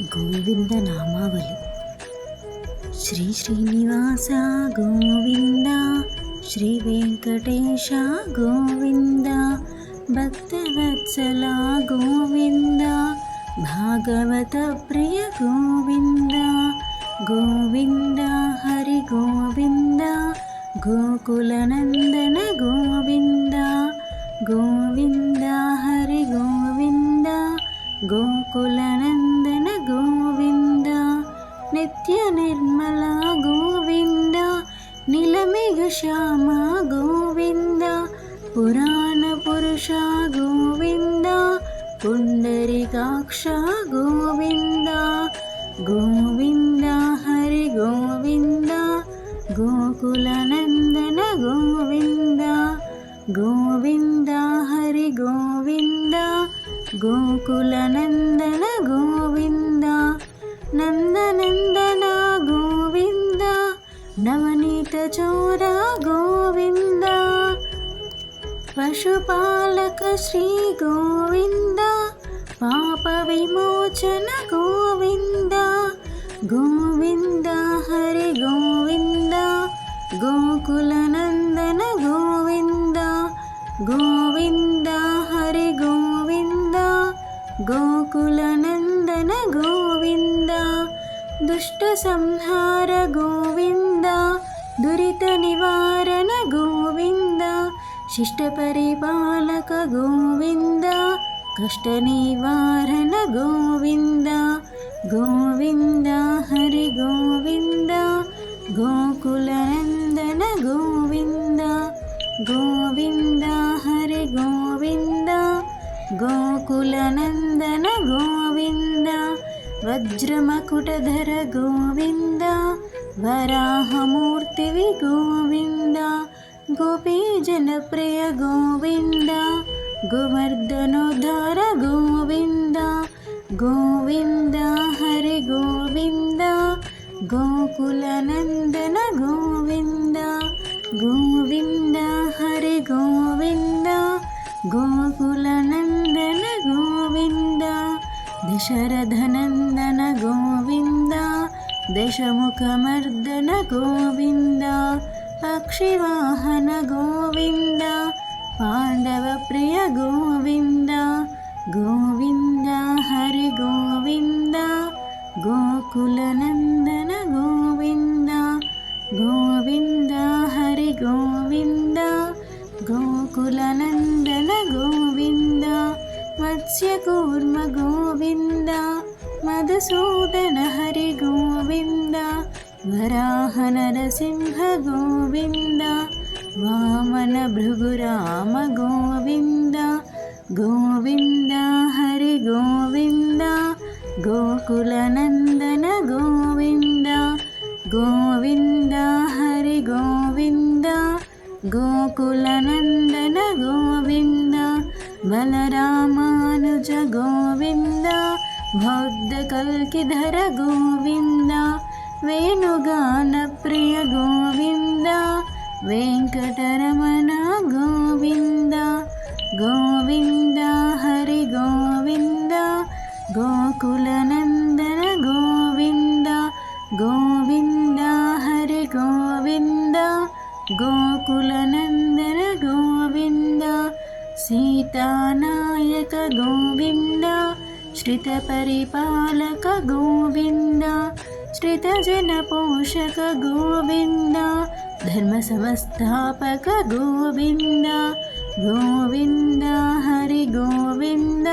గోవింద నామావళి. శ్రీ శ్రీనివాస గోవింద శ్రీ వెంకటేశ గోవింద భక్తవత్సల గోవింద భాగవత ప్రియ గోవింద గోవింద హరి గోవింద గోకులనందన గోవింద గోవింద హరి గోవింద గోకులనంద నిలమిగ శ్యామ గోవింద పురాణ పురుష గోవింద పుండరికాక్ష గోవింద గోవింద హరి గోవింద గోకులనందన గోవింద గోవింద హరి గోవింద గోకులనందన పశుపాలక శ్రీ గోవింద పాప విమోచన గోవింద గోవింద హరి గోవింద గోకులనందన గోవింద గోవింద హరి గోవింద గోకులనందన గోవింద దుష్ట సంహార గోవింద దురిత నివా శిష్ట పరిపాలక గోవింద కష్ట నివారణ గోవింద గోవింద హరి గోవింద గోకులనందన గోవింద గోవింద హరి గోవింద గోకులనందన గోవింద వజ్రమకుటధర గోవింద గోపీ జనప్రియ గోవింద గోవర్ధనోద్ధార గోవింద గోవింద హరి గోవింద గోకులనందన గోవింద గోవింద హరి గోవింద గోకులనందన గోవింద దశరథనందన గోవింద దశముఖమర్దన గోవింద पक्षिवाहन गोविन्द पाण्डवप्रिय गोविन्द गोविन्द हरि गोविन्द गोकुलनन्दन गोविन्द गोविन्द हरि गोविन्द गोकुलनन्दन गोविन्द मत्स्यकूर्म गोविन्द मधुसूदन हरि गोविन्द वराहनरसिंहगोविन्द वामन भृगुरामगोविन्द गोविन्द हरिगोविन्द गोकुलनन्दन गोविन्द गोविन्द हरिगोविन्द गोकुलनन्दन गोविन्द बलरामानुजगोविन्द बौद्धकल्किधर गोविन्द వేణుగాన ప్రియ గోవింద వెంకటరమణ గోవింద. గోవింద హరి గోవింద గోకులనందన గోవింద. గోవింద హరి గోవింద గోకులనందన గోవింద. సీతానాయక గోవింద శ్రిత పరిపాలక గోవింద శ్రితజన పోషక గోవింద ధర్మ సంస్థాపక గోవింద గోవింద హరి గోవింద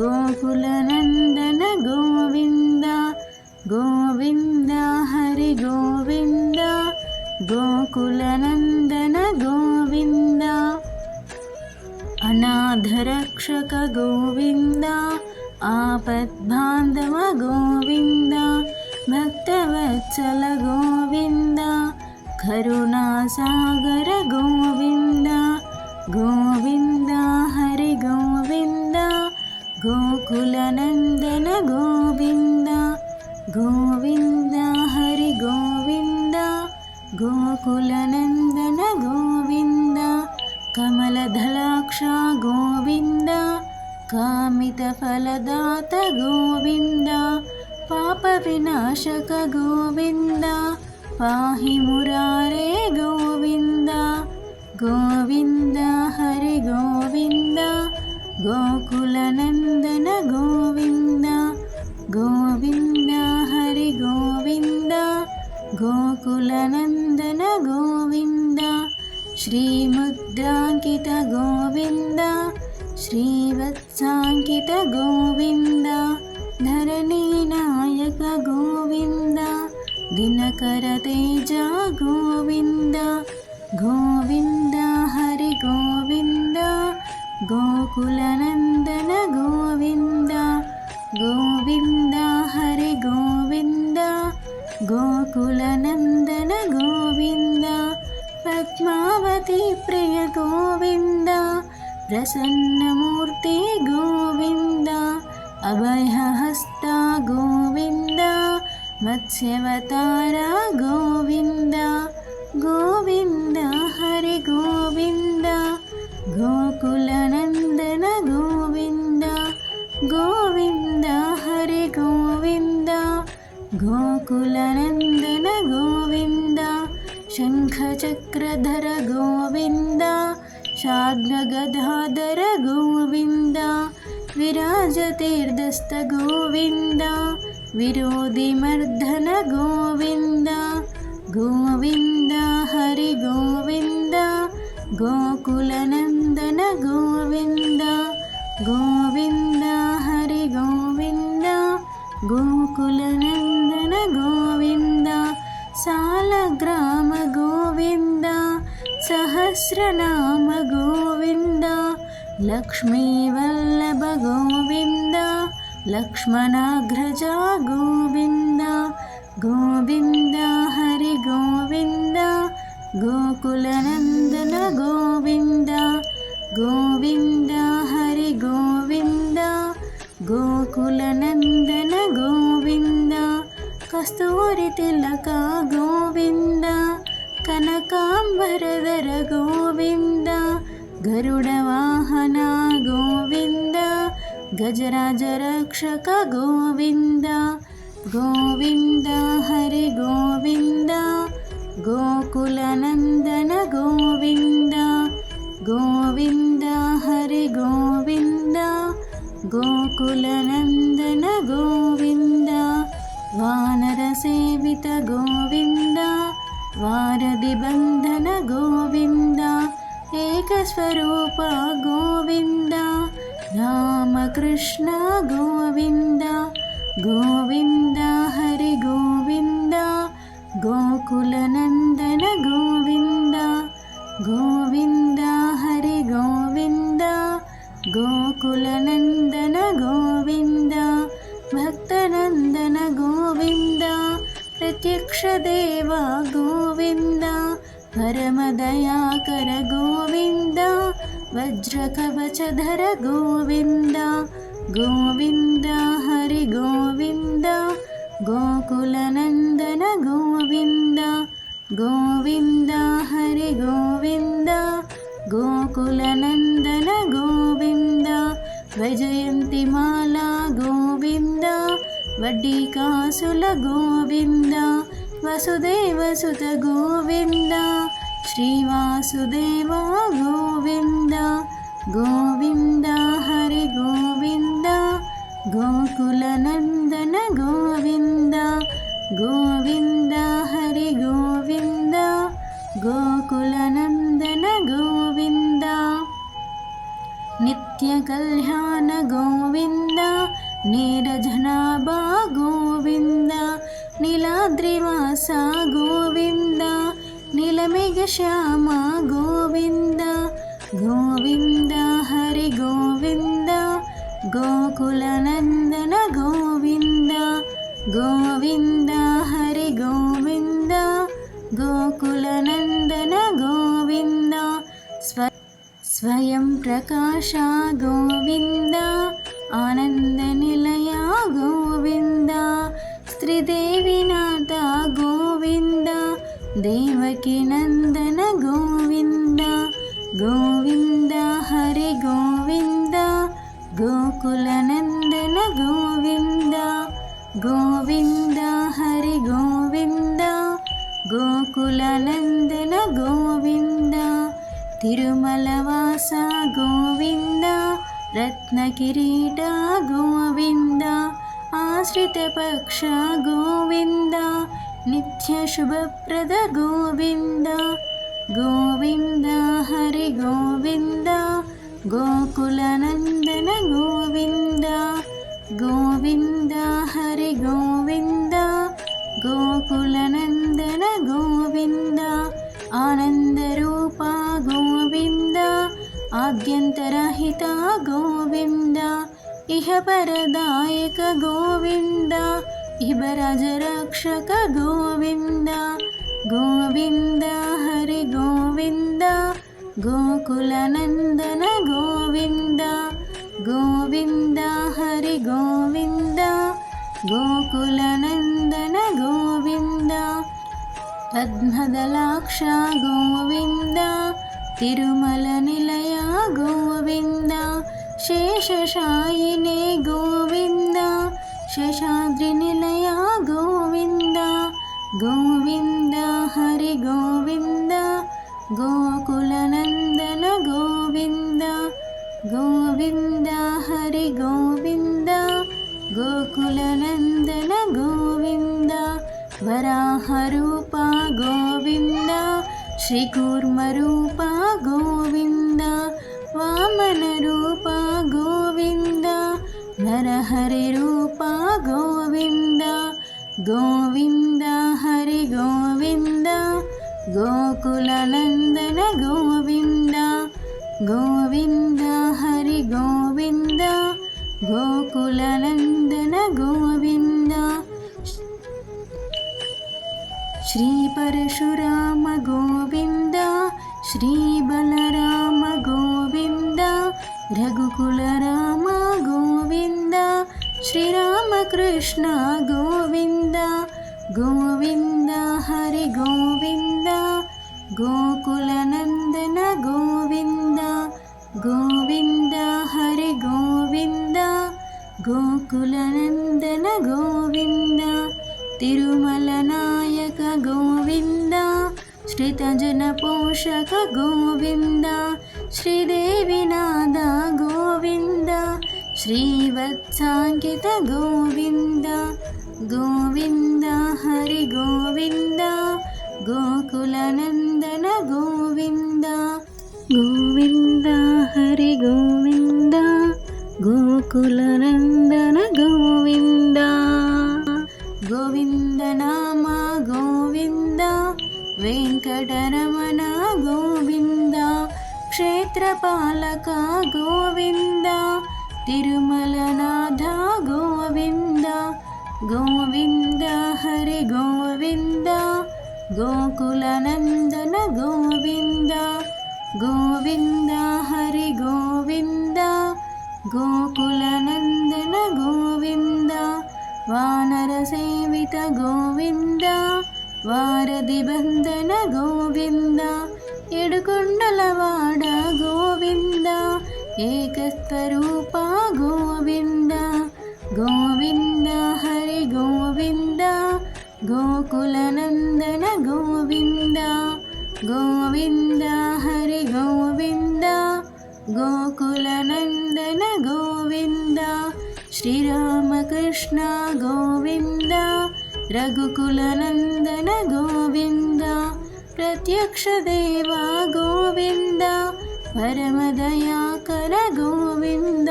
గోకుల నందన గోవింద గోవింద హరి గోవింద గోకుల నందన గోవింద అనాథరక్షక గోవింద ఆపద్బాంధవ గోవింద వత్సల గోవింద కరుణాసాగర గోవింద గోవింద హరి గోవింద గోకులనందన గోవింద గోవింద హరి గోవింద గోకులనందన గోవింద కమలదళాక్ష గోవింద కామితఫలదాత పాప వినాశక గోవింద పాహి మురారే గోవింద గోవింద హరి గోవింద గోకులనందన గోవింద గోవింద హరి గోవింద గోకులనందన గోవింద శ్రీముద్రాంకిత గోవింద శ్రీవత్సాంకిత గోవింద. धरणीनायक गोविन्द दिनकरतेज गोविन्द गोविन्द हरि गोविन्द गोकुलनन्दन गोविन्द गोविन्द हरि गोविन्द गोकुलनन्दन गोविन्द पद्मावती प्रिय गोविन्द प्रसन्नमूर्ति गोविन्द अभयहस्ता गोविन्द मत्स्यवतारा गोविन्द गोविन्द हरि गोविन्द गोकुलनन्दन गोविन्द गोविन्द हरि गोविन्द गोकुलनन्दन गोविन्द शङ्खचक्रधर गोविन्द शार्ङ्गगदाधर गोविन्द विराजतीर्धस्त गोविन्द विरोधिमर्दन गोविन्द गोविन्द हरि गोविन्द गोकुलनन्दन गोविन्द गोविन्द हरि गोविन्द गोकुलनन्दन गोविन्द सालग्राम गोविन्द सहस्रनाम गोविन्द लक्ष्मीवल्लभ गोविन्द लक्ष्मणाग्रजा गोविन्द गोविन्द हरि गोविन्द गोकुलनन्दन गोविन्द गोविन्द हरि गोविन्द गोकुलनन्दन गोविन्द कस्तूरितिलक गोविन्द कनकाम्बरधर गोविन्द गरुडवाहना गोविन्द गजराजरक्षक गोविन्द गोविन्द हरि गोविन्द गोकुलनन्दन गोविन्द गोविन्द हरि गोविन्द गोकुलनन्दन गोविन्द वानरसेवित गोविन्द वारदिबन्धन गोविन्द एकस्वरूप गोविन्द रामकृष्ण गोविन्द गोविन्द हरि गोविन्द गोकुलनन्दन गोविन्द गोविन्द हरि गोविन्द गोकुलनन्दन गोविन्द भक्तनन्दन गोविन्द प्रत्यक्षदेव गोविन्द परमदयाकर गोविन्द वज्रकवचधर गोविन्द गोविन्द हरि गोविन्द गोकुलनन्दन गोविन्द गोविन्द हरि गोविन्द गोकुलनन्दन गोविन्द वैजयन्तिमाला गोविन्द वड्डिकासुल गोविन्द वसुदेवसुत गोविन्द श्रीवासुदेव गोविन्द गोविन्द स्वयं प्रकाशा गोविन्द आनन्दनिलया गोविन्द त्रिदेविनाथा गोविन्द देवकीनन्दन गोविन्द गोविन्द हरि गोविन्द गोकुलनन्दन गोविन्द गोविन्द हरि गोविन्द गोकुलनन्दन गोविन्द తిరుమలవాస గోవింద రత్నకిరీట గోవింద ఆశ్రితపక్ష గోవింద నిత్యశుభప్రద గోవింద గోవింద హరి గోవింద గోకులనందన గోవింద గోవింద హరి గోవింద గోకులనందన గోవింద ఆనందరూపా గోవింద ఆద్యంతరహిత గోవింద ఇహపరదాయక గోవింద ఇహరజరక్షక గోవింద గోవింద హరి గోవింద గోకులనందన గోవింద గోవింద హరి గోవింద గోకులనందన గోవింద పద్మదలాక్ష గోవింద తిరుమల నిలయ గోవింద శేషశాయినే గోవింద శేషాద్రి నిలయ గోకులనందన గోవింద గోవింద హరి గోవింద గోకులనందన గోవింద శ్రీ పరశురామ గోవింద శ్రీ బలరామ గోవింద రఘుకుల రామ గోవింద శ్రీరామకృష్ణ గోవింద గోవింద గోకులనందన గోవింద తిరుమల నాయక గోవింద శ్రీతజన పోషక గోవింద శ్రీదేవి నాద గోవింద శ్రీవత్సాంకిత గోవింద గోవింద హరి గోవింద గోకులనందన గోవింద గోవింద హరి గోవిందా. గోకులనందన గోవింద గోవింద నామ గోవింద. వెంకటరమణ గోవింద. క్షేత్రపాలక గోవింద. తిరుమలనాథ గోవింద. గోవింద హరి గోవింద. గోకులనందన గోవింద. గోవింద హరి గోవింద. గోకులనందన గోవింద వానర సేవిత గోవింద వారధి బంధన గోవింద ఎడుకొండలవాడ గోవింద ఏకస్వరూప గోవింద గోవింద హరి గోవింద గోకులనందన గోవింద గోవింద హరి గోవింద గోకులన श्रीरामकृष्ण गोविन्द रघुकुलनन्दन गोविन्द प्रत्यक्षदेवा गोविन्द परमदयाकर गोविन्द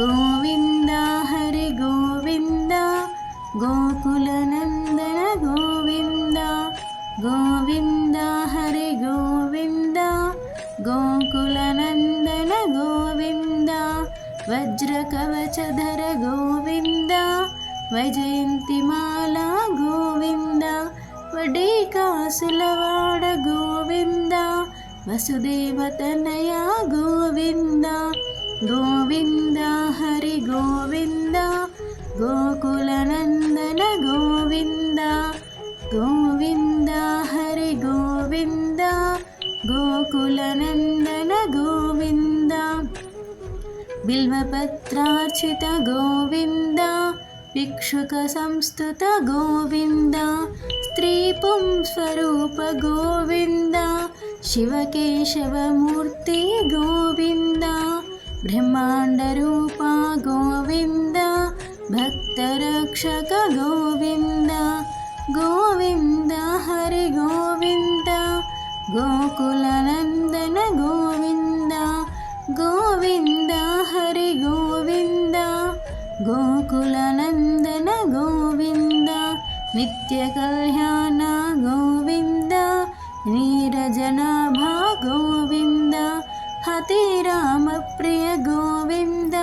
गोविन्द हरि गो వజ్రకవచధర గోవింద వైజయంతిమాల గోవింద వడ్డీ కాసులవాడ గోవింద వసుదేవతనయ గోవింద గోవింద హరి గోవింద గోకులనందన గోవింద గోవింద హరి గోవింద గోకులనంద బిల్వపత్రార్చిత గోవింద भिक्षुकसंस्तुत गोविन्द स्त्रीपुं स्वरूप गोविन्द शिवकेशवमूर्ति गोविन्द ब्रह्माण्डरूपा गोविन्द भक्तरक्षक गोविन्द गोविन्द हरि गोविन्द गोकुलनन्दन गोविन्द गोविन्द హరి గోవింద గోకులనందన గోవింద నిత్య కళ్యాణ గోవింద నీరజనాభ గోవింద హతి రామ ప్రియ గోవింద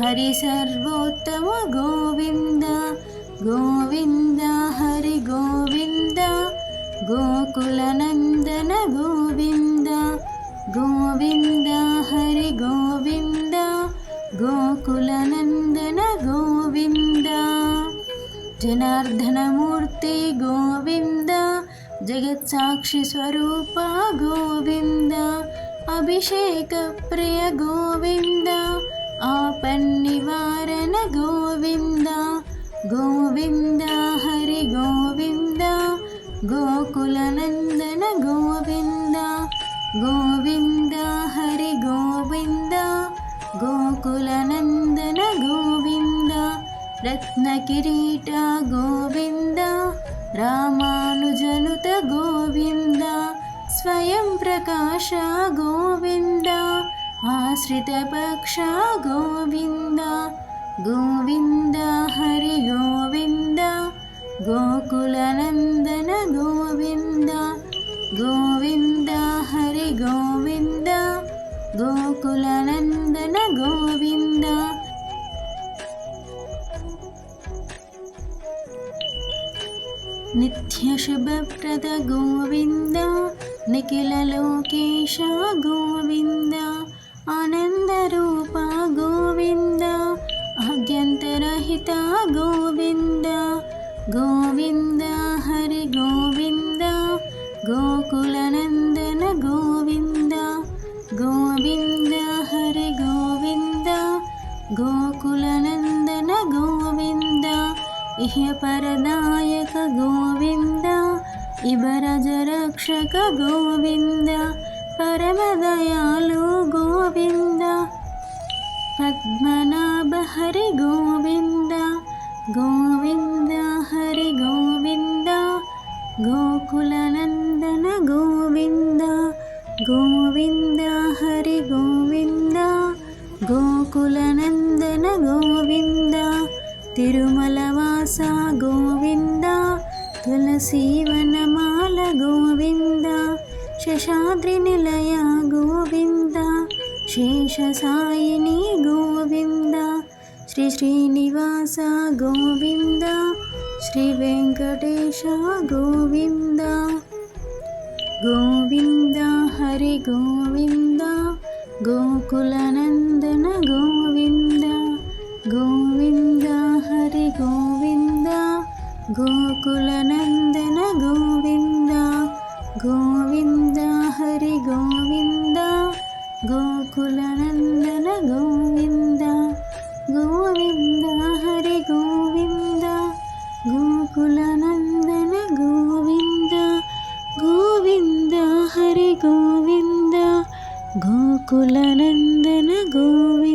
హరి సర్వోత్తమ గోవింద గోవింద హరి గోవింద గోకులనందన గోవింద గోవింద హరి గోవింద. गोकुलनन्दन गोविन्द जनार्दनमूर्ति गोविन्द जगत्साक्षिस्वरूप गोविन्द अभिषेकप्रिय गोविन्द आपन्निवारण गोविन्द गोविन्द हरि गोविन्द गोकुलनन्दन गोविन्द गोविन्द हरि गोविन्द गोकुलनन्दन गोविन्द रत्नकिरीट गोविन्द रामानुजनुत गोविन्द स्वयं प्रकाश गोविन्द आश्रितपक्ष गोविन्द गोविन्द हरि गोविन्द गोकुलनन्दन गोविन्द गोविन्द हरि गोविन्द गोकुलनन्दन गोविन्द नित्यशुभप्रद गोविन्द निखिललोकेश गोविन्द आनन्दरूपा गोविन्द आद्यन्तरहिता गोविन्द गोविन्द ఐక్యపరదాయక గోవింద ఇబరజరక్షక గోవింద పరమదయాలు గోవింద పద్మనాభ హరి గోవింద గోవింద జీవనమాల గోవింద శశాద్రి నిలయ గోవింద శేషసాయిని గోవింద శ్రీ శ్రీనివాస గోవింద శ్రీ వెంకటేశ గోవింద. గోవింద హరి గోవింద గోకులనందన గోవింద గోవింద హరి గోవింద. गोकुलनन्दन गोविन्द गोविन्द हरि गोविन्द गोकुलनन्दन गोविन्द गोविन्द हरि गोविन्द गोकुलनन्दन गोविन्द गोविन्द हरि गोविन्द गोकुलनन्दन गोविन्द